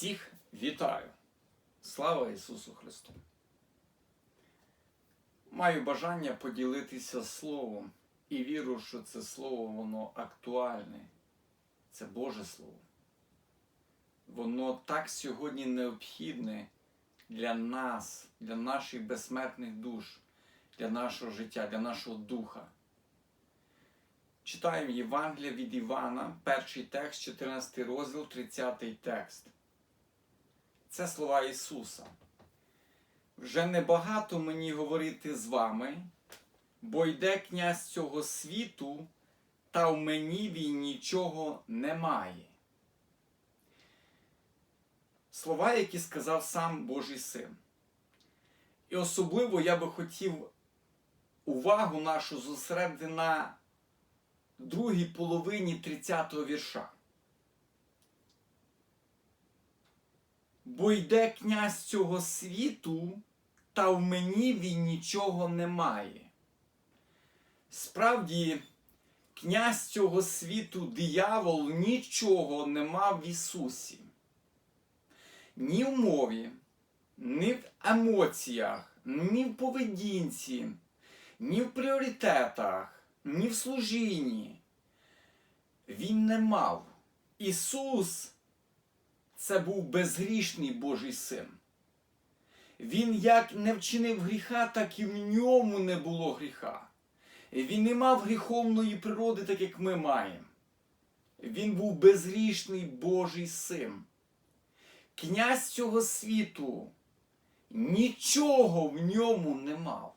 Всіх вітаю! Слава Ісусу Христу! Маю бажання поділитися Словом і віру, що це Слово воно актуальне. Це Боже Слово. Воно так сьогодні необхідне для нас, для наших безсмертних душ, для нашого життя, для нашого духа. Читаємо Євангелія від Івана, перший текст, 14 розділ, 30 текст. Це слова Ісуса. Вже небагато мені говорити з вами, бо йде князь цього світу, та в мені він нічого немає. Слова, які сказав сам Божий Син. І особливо я би хотів увагу нашу зосередити на другій половині 30-го вірша. Бо йде князь цього світу, та в мені він нічого не має. Справді, князь цього світу, диявол, нічого не мав в Ісусі. Ні в мові, ні в емоціях, ні в поведінці, ні в пріоритетах, ні в служінні. Він не мав. Ісус це був безгрішний Божий син. Він як не вчинив гріха, так і в ньому не було гріха. Він не мав гріховної природи, так як ми маємо. Він був безгрішний Божий син. Князь цього світу нічого в ньому не мав.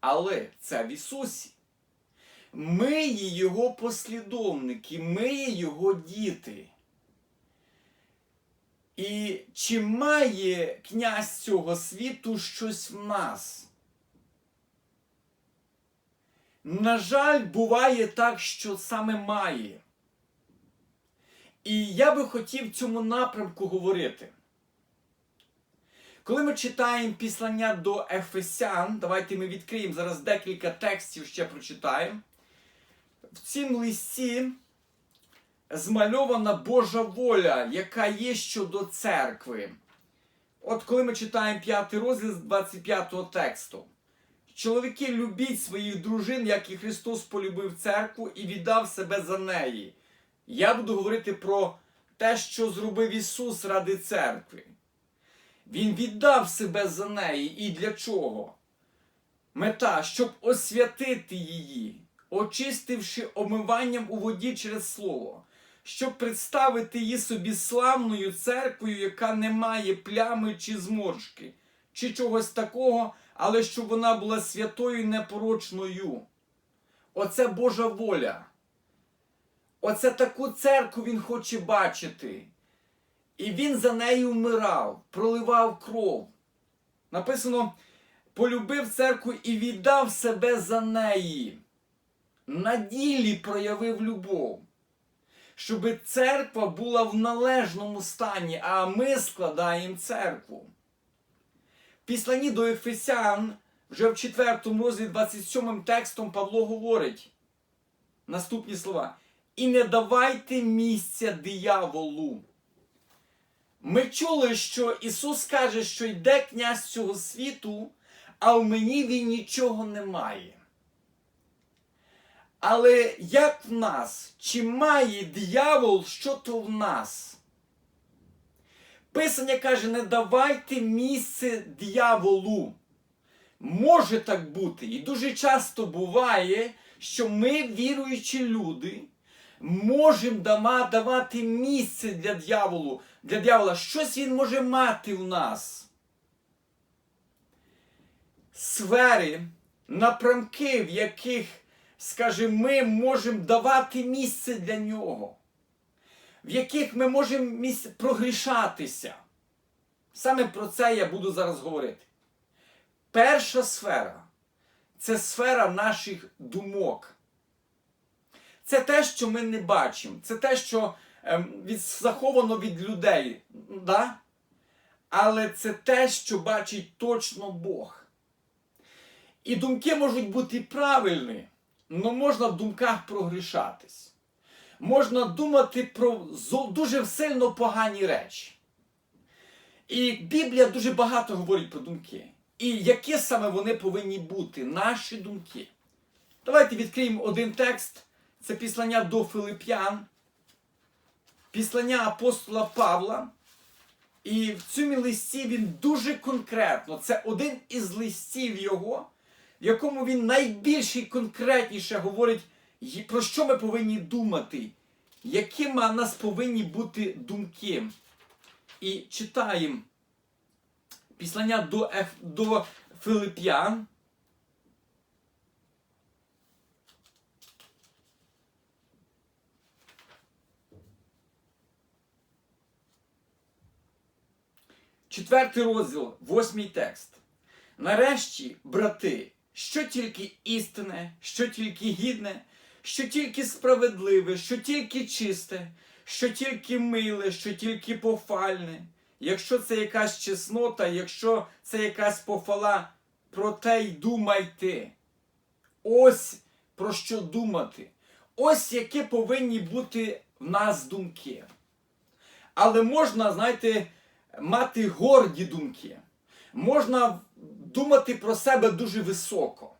Але це в Ісусі. Ми є Його послідовники, ми є Його діти. І чи має князь цього світу щось в нас? На жаль, буває так, що саме має. І я би хотів в цьому напрямку говорити. Коли ми читаємо післання до Ефесян, давайте ми відкриємо зараз декілька текстів ще прочитаємо. В цім листі змальована Божа воля, яка є щодо церкви. От коли ми читаємо 5 розділ з 25 тексту. Чоловіки любіть своїх дружин, як і Христос полюбив церкву і віддав себе за неї. Я буду говорити про те, що зробив Ісус ради церкви. Він віддав себе за неї. І для чого? Мета, щоб освятити її, очистивши омиванням у воді через Слово, щоб представити її собі славною церквою, яка не має плями чи зморшки, чи чогось такого, але щоб вона була святою і непорочною. Оце Божа воля. Оце таку церкву він хоче бачити. І він за нею вмирав, проливав кров. Написано, полюбив церкву і віддав себе за неї. На ділі проявив любов, щоб церква була в належному стані, а ми складаємо церкву. В післанні до Ефесян, вже в 4 розділі 27 текстом Павло говорить наступні слова. І не давайте місця дияволу. Ми чули, що Ісус каже, що йде князь цього світу, а в мені він нічого не має. Але як в нас, чи має диявол що то в нас? Писання каже, не давайте місце дияволу. Може так бути. І дуже часто буває, що ми, віруючі люди, можемо давати місце для дьяволу, для дьявола. Щось він може мати в нас. Сфери, напрямки, в яких, скажімо, ми можемо давати місце для нього, в яких ми можемо прогрішатися. Саме про це я буду зараз говорити. Перша сфера це сфера наших думок. Це те, що ми не бачимо. Це те, що ем, від, заховано від людей. Да? Але це те, що бачить точно Бог. І думки можуть бути правильні, але можна в думках прогрішатись. можна думати про дуже сильно погані речі. І Біблія дуже багато говорить про думки. І які саме вони повинні бути, наші думки. Давайте відкриємо один текст. Це післання до Филип'ян, післання апостола Павла. І в цьому листі він дуже конкретно, це один із листів його, в якому він найбільше і конкретніше говорить, про що ми повинні думати, якими у нас повинні бути думки. І читаємо післання до, Еф- до Филип'ян. Четвертий розділ, восьмий текст. Нарешті, брати, що тільки істинне, що тільки гідне, що тільки справедливе, що тільки чисте, що тільки миле, що тільки пофальне, якщо це якась чеснота, якщо це якась пофала, про те й думайте. Ось про що думати. Ось які повинні бути в нас думки. Але можна, знаєте, мати горді думки. Можна думати про себе дуже високо.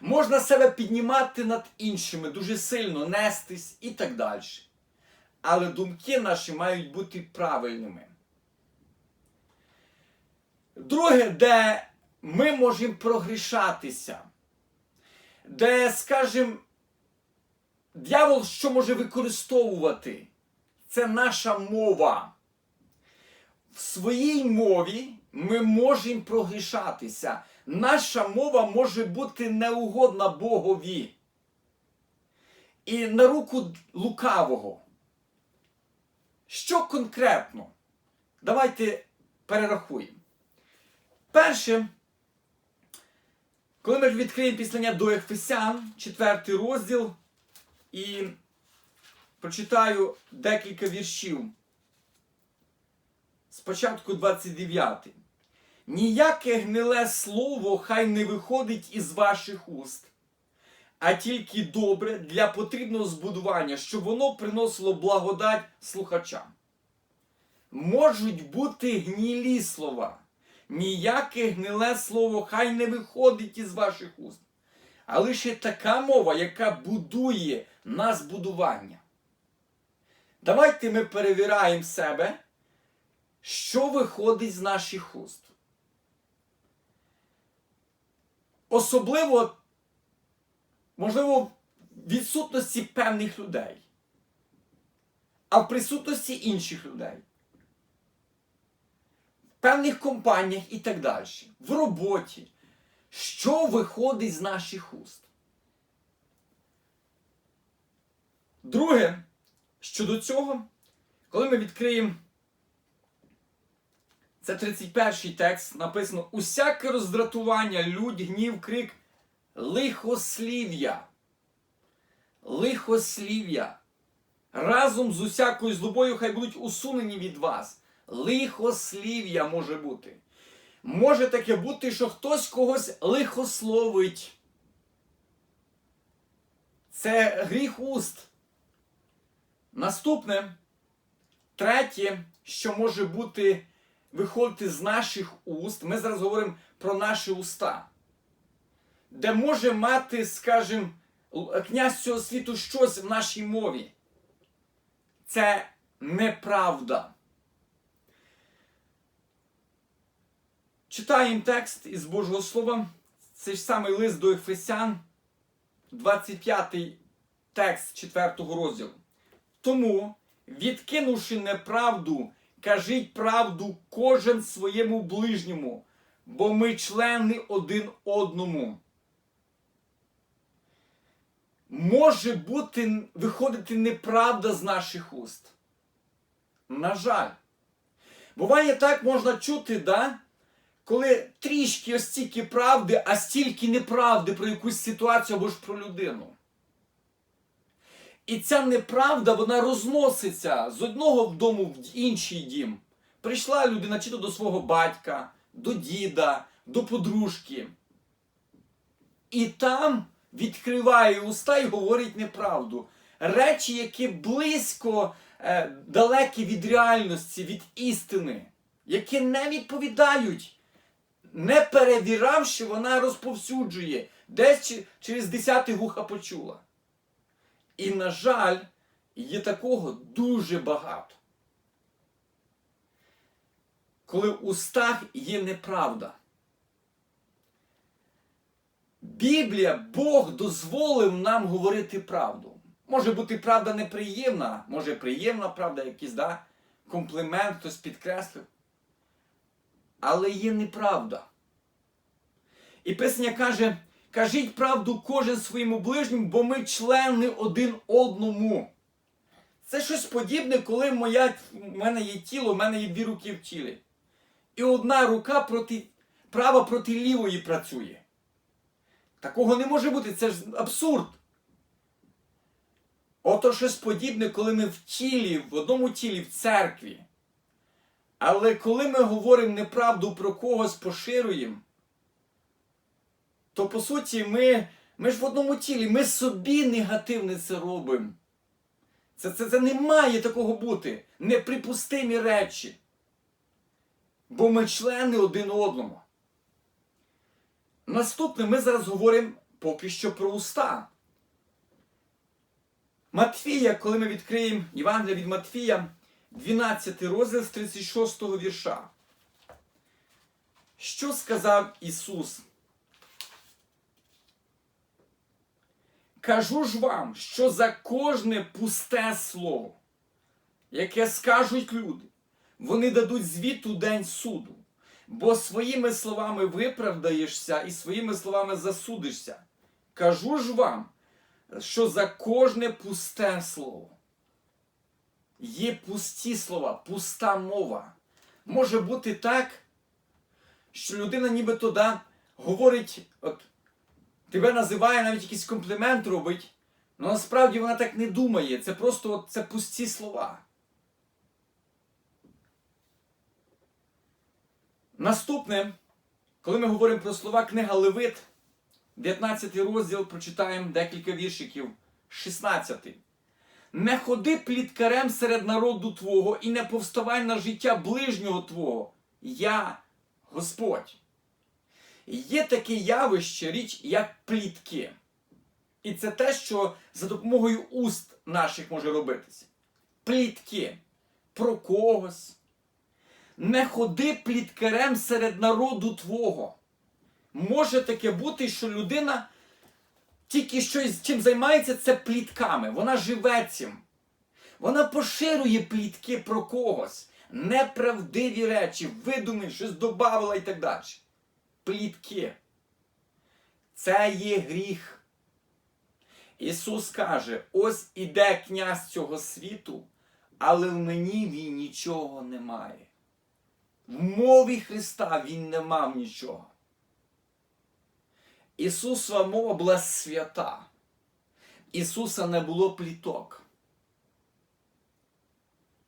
Можна себе піднімати над іншими дуже сильно, нестись і так далі. Але думки наші мають бути правильними. Друге, де ми можемо прогрішатися, де, скажімо, дьявол що може використовувати, це наша мова. В своїй мові ми можемо прогрішатися. Наша мова може бути неугодна Богові. І на руку лукавого. Що конкретно? Давайте перерахуємо. Перше, коли ми відкриємо післання до Ефесян, 4 розділ, і прочитаю декілька віршів. Спочатку 29. Ніяке гниле слово хай не виходить із ваших уст, а тільки добре для потрібного збудування, щоб воно приносило благодать слухачам. Можуть бути гнілі слова. Ніяке гниле слово хай не виходить із ваших уст, а лише така мова, яка будує нас будування. Давайте ми перевіряємо себе що виходить з наших уст. Особливо, можливо, в відсутності певних людей, а в присутності інших людей, в певних компаніях і так далі, в роботі, що виходить з наших уст. Друге, щодо цього, коли ми відкриємо це 31 текст написано: усяке роздратування, людь, гнів, крик, лихослів'я. Лихослів'я. Разом з усякою злобою хай будуть усунені від вас. Лихослів'я може бути. Може таке бути, що хтось когось лихословить. Це гріх уст. Наступне, третє, що може бути виходити з наших уст, ми зараз говоримо про наші уста, де може мати, скажімо, князь цього світу щось в нашій мові. Це неправда. Читаємо текст із Божого Слова. Це ж самий лист до Ефесян, 25 текст 4 розділу. Тому, відкинувши неправду, кажіть правду кожен своєму ближньому, бо ми члени один одному. Може бути виходити неправда з наших уст. На жаль. Буває так можна чути, да? коли трішки ось стільки правди, а стільки неправди про якусь ситуацію або ж про людину. І ця неправда вона розноситься з одного дому в інший дім. Прийшла людина чи то до свого батька, до діда, до подружки. І там відкриває уста і говорить неправду. речі, які близько е, далекі від реальності, від істини, які не відповідають, не перевіравши, вона розповсюджує, десь через десяти вуха почула. І, на жаль, є такого дуже багато. Коли в устах є неправда. Біблія, Бог дозволив нам говорити правду. Може бути правда неприємна, може приємна правда, якийсь да? комплімент, хтось підкреслив. Але є неправда. І Писання каже: кажіть правду кожен своєму ближньому, бо ми члени один одному. Це щось подібне, коли моя, в мене є тіло, в мене є дві руки в тілі. І одна рука проти, права проти лівої працює. Такого не може бути, це ж абсурд. Ото щось подібне, коли ми в тілі, в одному тілі, в церкві. Але коли ми говоримо неправду про когось поширюємо, то по суті ми, ми ж в одному тілі, ми собі негативне це робимо. Це, це, це не має такого бути. Неприпустимі речі. Бо ми члени один одному. Наступне ми зараз говоримо поки що про уста. Матфія, коли ми відкриємо Євангелія від Матфія, 12 розділ з 36 вірша. Що сказав Ісус? Кажу ж вам, що за кожне пусте слово, яке скажуть люди, вони дадуть звіт у день суду, бо своїми словами виправдаєшся і своїми словами засудишся. Кажу ж вам, що за кожне пусте слово є пусті слова, пуста мова. Може бути так, що людина нібито да, говорить, от, тебе називає, навіть якийсь комплімент робить, але насправді вона так не думає. Це просто от, це пусті слова. Наступне, коли ми говоримо про слова книга Левит, 19 розділ прочитаємо декілька віршиків. 16. Не ходи пліткарем серед народу Твого і не повставай на життя ближнього Твого. Я Господь. Є таке явище, річ, як плітки. І це те, що за допомогою уст наших може робитися. Плітки про когось. Не ходи пліткарем серед народу Твого. Може таке бути, що людина тільки щось чим займається, це плітками. Вона живе цим. Вона поширює плітки про когось. Неправдиві речі, видумі, щось додавала і так далі. Плітки. Це є гріх. Ісус каже: ось іде князь цього світу, але в мені він нічого не має. В мові Христа він не мав нічого. Ісусова мова була свята. Ісуса не було пліток.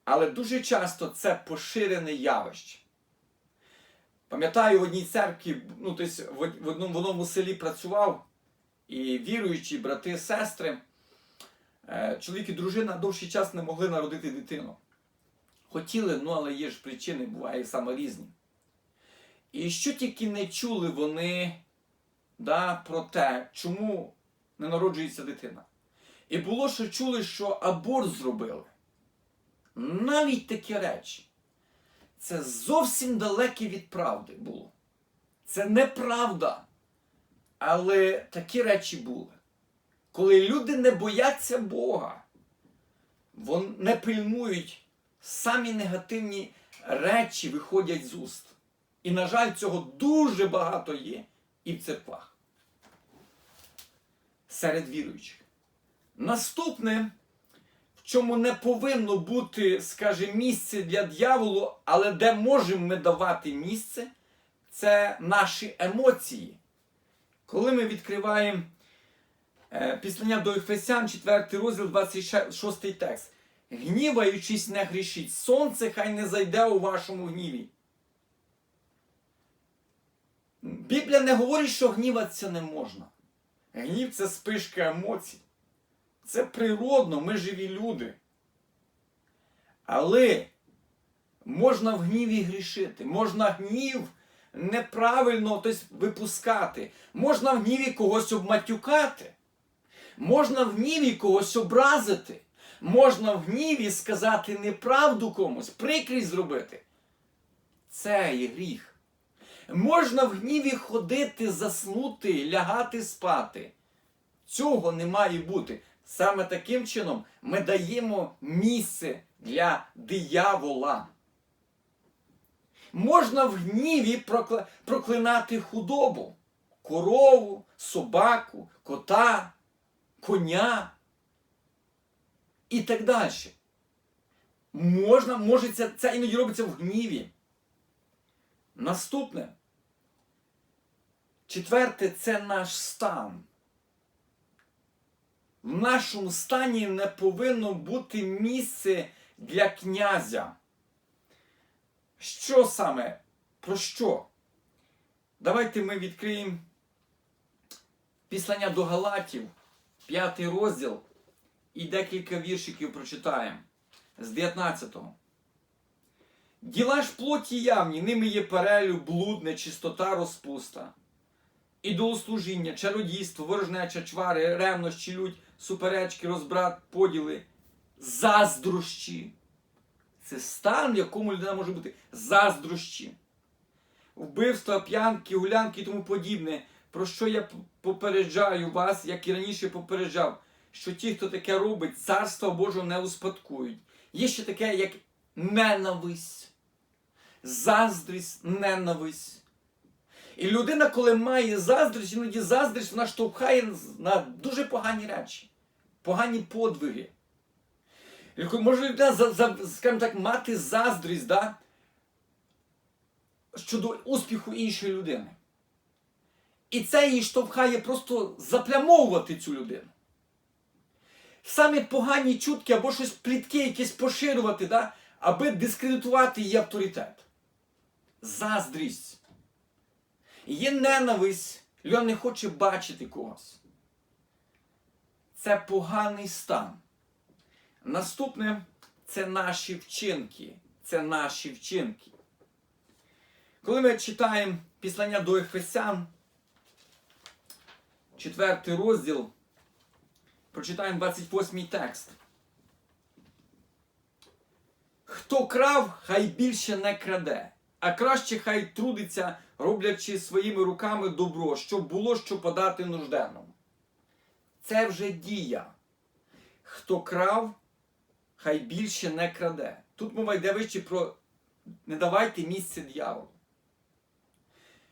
Але дуже часто це поширене явище. Пам'ятаю, в одній церкві, ну, тобто в одному, в одному селі працював, і віруючі брати, сестри, е, чоловік і дружина довший час не могли народити дитину. Хотіли, ну але є ж причини, буває саме різні. І що тільки не чули вони да, про те, чому не народжується дитина. І було, що чули, що аборт зробили. Навіть такі речі. Це зовсім далеке від правди було. Це неправда. Але такі речі були. Коли люди не бояться Бога, вони не пильнують, самі негативні речі виходять з уст. І, на жаль, цього дуже багато є і в церквах. Серед віруючих. Наступне, чому не повинно бути, скажімо, місце для дьяволу, але де можемо ми давати місце, це наші емоції. Коли ми відкриваємо е, післання до Ефесян, 4 розділ, 26 текст. Гніваючись, не грішіть, сонце хай не зайде у вашому гніві. Біблія не говорить, що гніватися не можна. Гнів це спишка емоцій. Це природно, ми живі люди. Але можна в гніві грішити, можна гнів неправильно тобто, випускати, можна в гніві когось обматюкати, можна в гніві когось образити, можна в гніві сказати неправду комусь, прикрість зробити. Це є гріх. Можна в гніві ходити, заснути, лягати спати. Цього не має бути. Саме таким чином ми даємо місце для диявола. Можна в гніві проклинати худобу, корову, собаку, кота, коня і так далі. Можна, може, це, це іноді робиться в гніві. Наступне. Четверте це наш стан. В нашому стані не повинно бути місце для князя. Що саме? Про що? Давайте ми відкриємо післання до Галатів, п'ятий розділ, і декілька віршиків прочитаємо з 19-го. Діла ж плоті явні, ними є перелюб, блуд, нечистота, розпуста, ідолослужіння, чародійство, ворожнеча, чвари, ревнощі, лють, суперечки, розбрат, поділи, заздрощі. Це стан, в якому людина може бути заздрощі. Вбивства, п'янки, гулянки і тому подібне. Про що я попереджаю вас, як і раніше попереджав, що ті, хто таке робить, царства Божого не успадкують. Є ще таке, як ненависть, заздрість, ненависть. І людина, коли має заздрість, іноді заздрість вона штовхає на дуже погані речі, погані подвиги. Може людина, скажімо так, мати заздрість да? щодо успіху іншої людини. І це її штовхає просто заплямовувати цю людину. Саме погані чутки або щось плітки якесь поширювати, да? аби дискредитувати її авторитет. Заздрість. Є ненависть, людина не хоче бачити когось. Це поганий стан. Наступне це наші вчинки. Це наші вчинки. Коли ми читаємо післання до Ефесян, четвертий розділ, прочитаємо 28 текст. Хто крав, хай більше не краде, а краще хай трудиться, роблячи своїми руками добро, щоб було що подати нужденному. Це вже дія. Хто крав, хай більше не краде. Тут мова йде вище про не давайте місце дьяволу.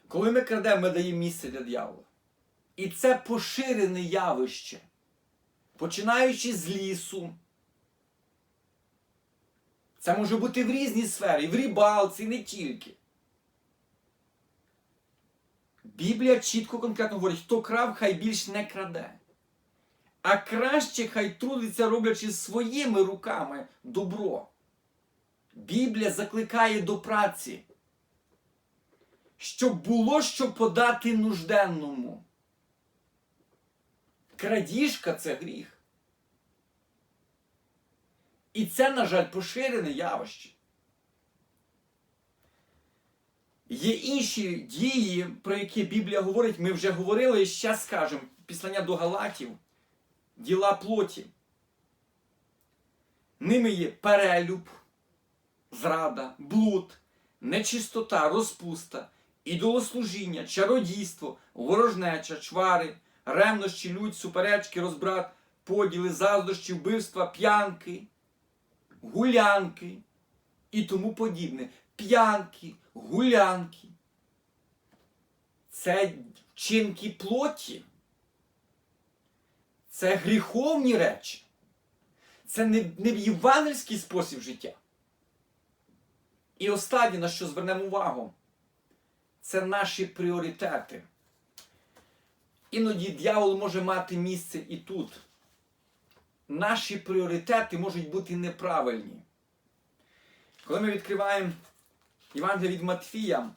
Коли ми крадемо, ми даємо місце для дьявола. І це поширене явище. Починаючи з лісу. Це може бути в різній сфері, в рибалці, не тільки. Біблія чітко конкретно говорить, хто крав, хай більш не краде. А краще хай трудиться, роблячи своїми руками добро. Біблія закликає до праці, щоб було що подати нужденному. Крадіжка це гріх. І це, на жаль, поширене явище. Є інші дії, про які Біблія говорить, ми вже говорили і ще скажемо, післання до Галатів, діла плоті. Ними є перелюб, зрада, блуд, нечистота, розпуста, ідолослужіння, чародійство, ворожнеча, чвари, ревнощі, лють, суперечки, розбрат, поділи, заздрощі, вбивства, п'янки, гулянки і тому подібне. П'янки, гулянки. Це вчинки плоті. Це гріховні речі. Це не, не євангельський спосіб життя. І останнє, на що звернемо увагу, це наші пріоритети. Іноді дьявол може мати місце і тут. Наші пріоритети можуть бути неправильні. Коли ми відкриваємо Євангелія від Матфія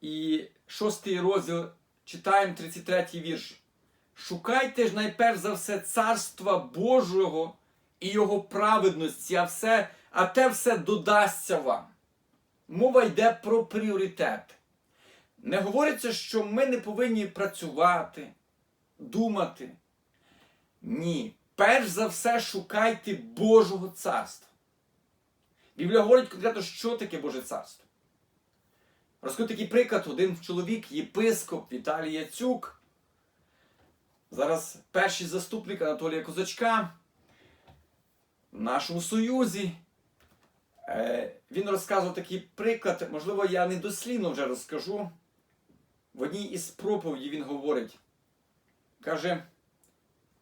і шостий розділ читаємо 33 вірш. Шукайте ж найперш за все царства Божого і Його праведності, а, все, а те все додасться вам. Мова йде про пріоритет. Не говориться, що ми не повинні працювати, думати. Ні. Перш за все шукайте Божого царства. Біблія говорить конкретно, що таке Боже царство. Розкажу такий приклад, один чоловік, єпископ Віталій Яцюк. Зараз перший заступник Анатолія Козачка в нашому Союзі. Е, Він розказував такий приклад, можливо, я не дослівно вже розкажу. В одній із проповідей він говорить, каже,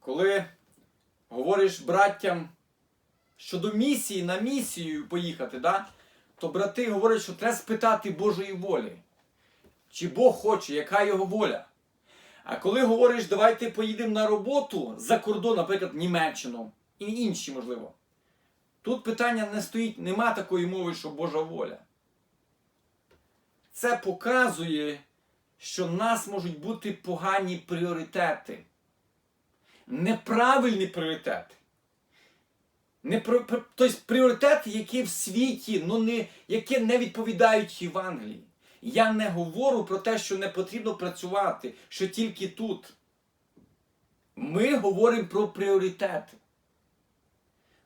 коли говориш браттям щодо місії, на місію поїхати, да? то брати говорять, що треба спитати Божої волі. Чи Бог хоче, яка його воля? А коли говориш, давайте поїдемо на роботу за кордон, наприклад, в Німеччину і інші, можливо. Тут питання не стоїть, нема такої мови, що Божа воля. Це показує, що в нас можуть бути погані пріоритети. Неправильні пріоритети. Не тобто пріоритети, які в світі, ну не, які не відповідають Євангелії. Я не говорю про те, що не потрібно працювати, що тільки тут. Ми говоримо про пріоритети.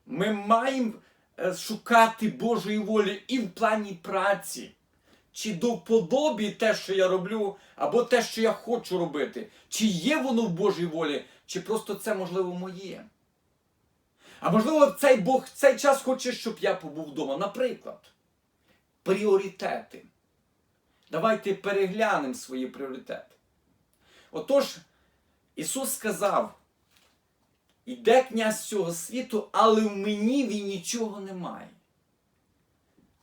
Ми маємо е, шукати Божої волі і в плані праці. Чи до вподобі те, що я роблю, або те, що я хочу робити. Чи є воно в Божій волі, чи просто це можливо моє. А можливо, цей Бог в цей час хоче, щоб я побув вдома. Наприклад, пріоритети. Давайте переглянемо свої пріоритети. Отож, Ісус сказав: іде князь цього світу, але в мені він нічого не має.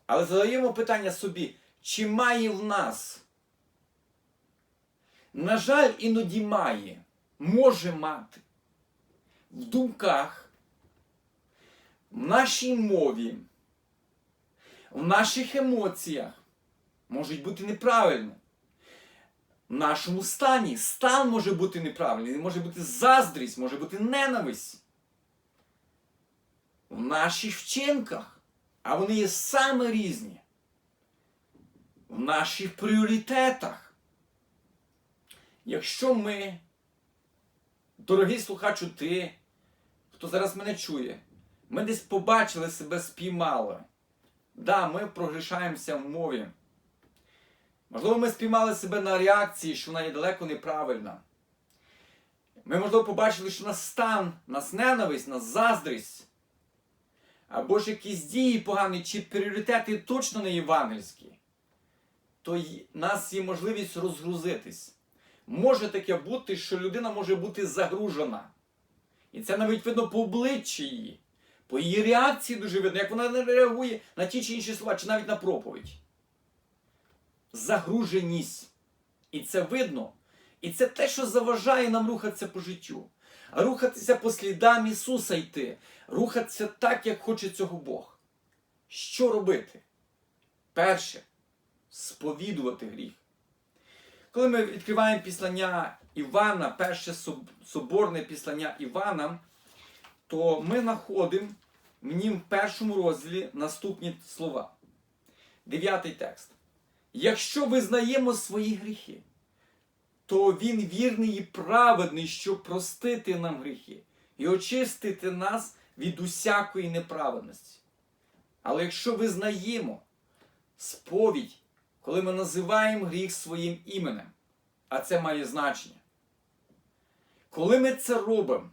Але задаємо питання собі, чи має в нас? На жаль, іноді має, може мати. В думках, в нашій мові, в наших емоціях можуть бути неправильні. В нашому стані стан може бути неправильний, може бути заздрість, може бути ненависть. В наших вчинках, а вони є саме різні. В наших пріоритетах. Якщо ми, дорогий слухачу, ти, хто зараз мене чує, ми десь побачили себе спіймали. Да, ми прогрішаємося в мові. Можливо, ми спіймали себе на реакції, що вона є далеко неправильна. Ми, можливо, побачили, що нас стан, нас ненависть, нас заздрість. Або ж якісь дії погані, чи пріоритети точно не євангельські, то нас є можливість розгрузитись. Може таке бути, що людина може бути загружена. І це навіть видно по обличчі її, по її реакції дуже видно, як вона не реагує на ті чи інші слова, чи навіть на проповідь загруженість. І це видно. І це те, що заважає нам рухатися по життю. Рухатися по слідам Ісуса йти. Рухатися так, як хоче цього Бог. Що робити? Перше сповідувати гріх. Коли ми відкриваємо післання Івана, перше соборне післання Івана, то ми знаходимо в нім в першому розділі наступні слова. Дев'ятий текст. Якщо визнаємо свої гріхи, то Він вірний і праведний, щоб простити нам гріхи і очистити нас від усякої неправедності. Але якщо визнаємо сповідь, коли ми називаємо гріх своїм іменем, а це має значення, коли ми це робимо,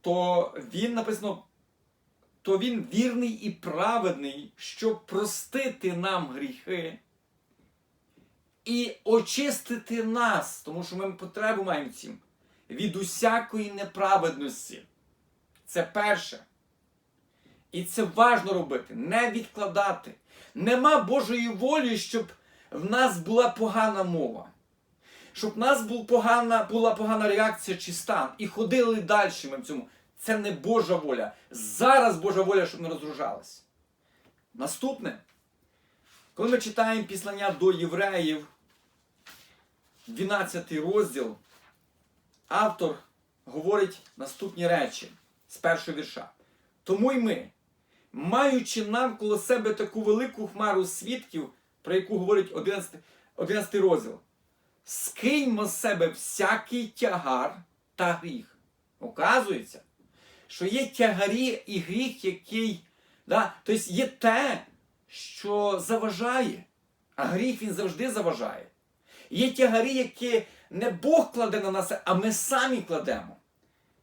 то він написано то він вірний і праведний, щоб простити нам гріхи і очистити нас, тому що ми потребу маємо в цім, від усякої неправедності. Це перше. І це важно робити, не відкладати. Нема Божої волі, щоб в нас була погана мова. Щоб в нас був погана, була погана реакція чи стан. І ходили далі ми в цьому. Це не Божа воля. Зараз Божа воля, щоб ми розгружались. Наступне. Коли ми читаємо післання до євреїв, 12 розділ, автор говорить наступні речі з першого вірша. Тому й ми, маючи навколо себе таку велику хмару свідків, про яку говорить 11, 11 розділ, скиньмо з себе всякий тягар та гріх. Оказується, що є тягарі і гріх, який, да, тобто є те, що заважає, а гріх він завжди заважає. Є тягарі, які не Бог кладе на нас, а ми самі кладемо.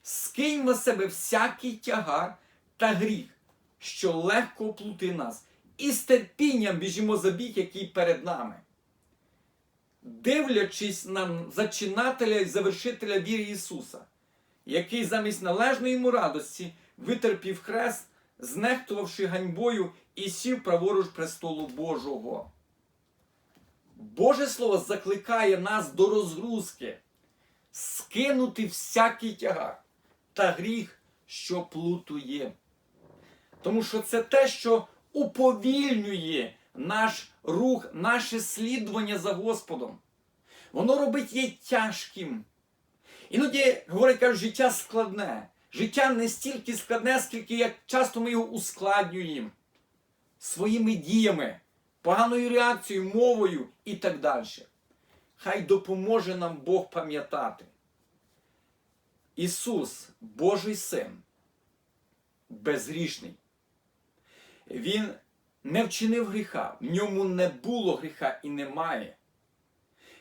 Скиньмо себе всякий тягар та гріх, що легко оплути нас, і з терпінням біжимо за біг, який перед нами. Дивлячись на зачинателя і завершителя віри Ісуса, який замість належної йому радості витерпів хрест, знехтувавши ганьбою і сів праворуч престолу Божого. Боже Слово закликає нас до розгрузки, скинути всякий тягар та гріх, що плутує. Тому що це те, що уповільнює наш рух, наше слідування за Господом. Воно робить її тяжким. Іноді, говорять, кажуть, життя складне. Життя не стільки складне, скільки як часто ми його ускладнюємо своїми діями, поганою реакцією, мовою і так далі. Хай допоможе нам Бог пам'ятати. Ісус, Божий Син, безгрішний. Він не вчинив гріха, в ньому не було гріха і немає.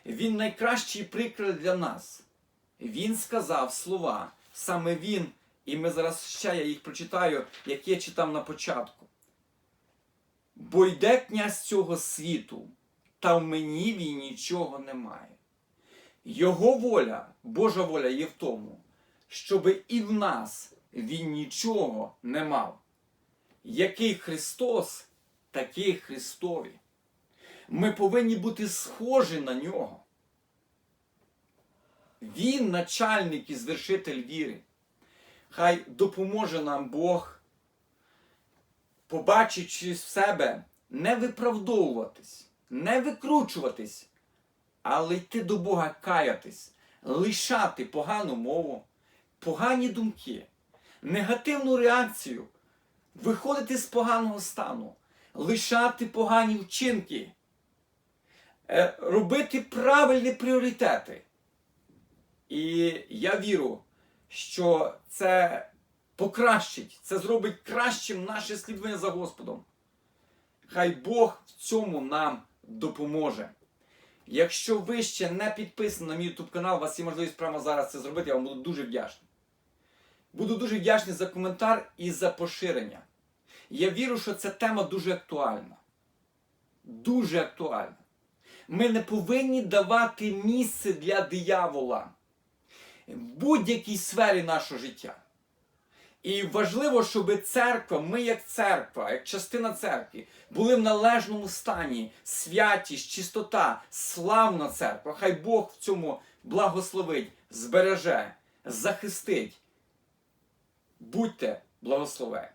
Він найкращий приклад для нас. Він сказав слова, саме він, і ми зараз ще я їх прочитаю, як я читав на початку. Бо йде князь цього світу, та в мені він нічого немає. Його воля, Божа воля є в тому, щоб і в нас він нічого не мав. Який Христос, такий Христові. Ми повинні бути схожі на нього. Він начальник і звершитель віри. Хай допоможе нам Бог, побачивши в себе, не виправдовуватись, не викручуватись, але йти до Бога каятись, лишати погану мову, погані думки, негативну реакцію, виходити з поганого стану, лишати погані вчинки, е, робити правильні пріоритети. І я вірю, що це покращить, це зробить кращим наше слідування за Господом. Хай Бог в цьому нам допоможе. Якщо ви ще не підписані на мій YouTube канал, у вас є можливість прямо зараз це зробити, я вам буду дуже вдячний. Буду дуже вдячний за коментар і за поширення. Я вірю, що ця тема дуже актуальна. Дуже актуальна. Ми не повинні давати місце для диявола в будь-якій сфері нашого життя. І важливо, щоб церква, ми як церква, як частина церкви, були в належному стані, святість, чистота, славна церква. Хай Бог в цьому благословить, збереже, захистить. Будьте благословені.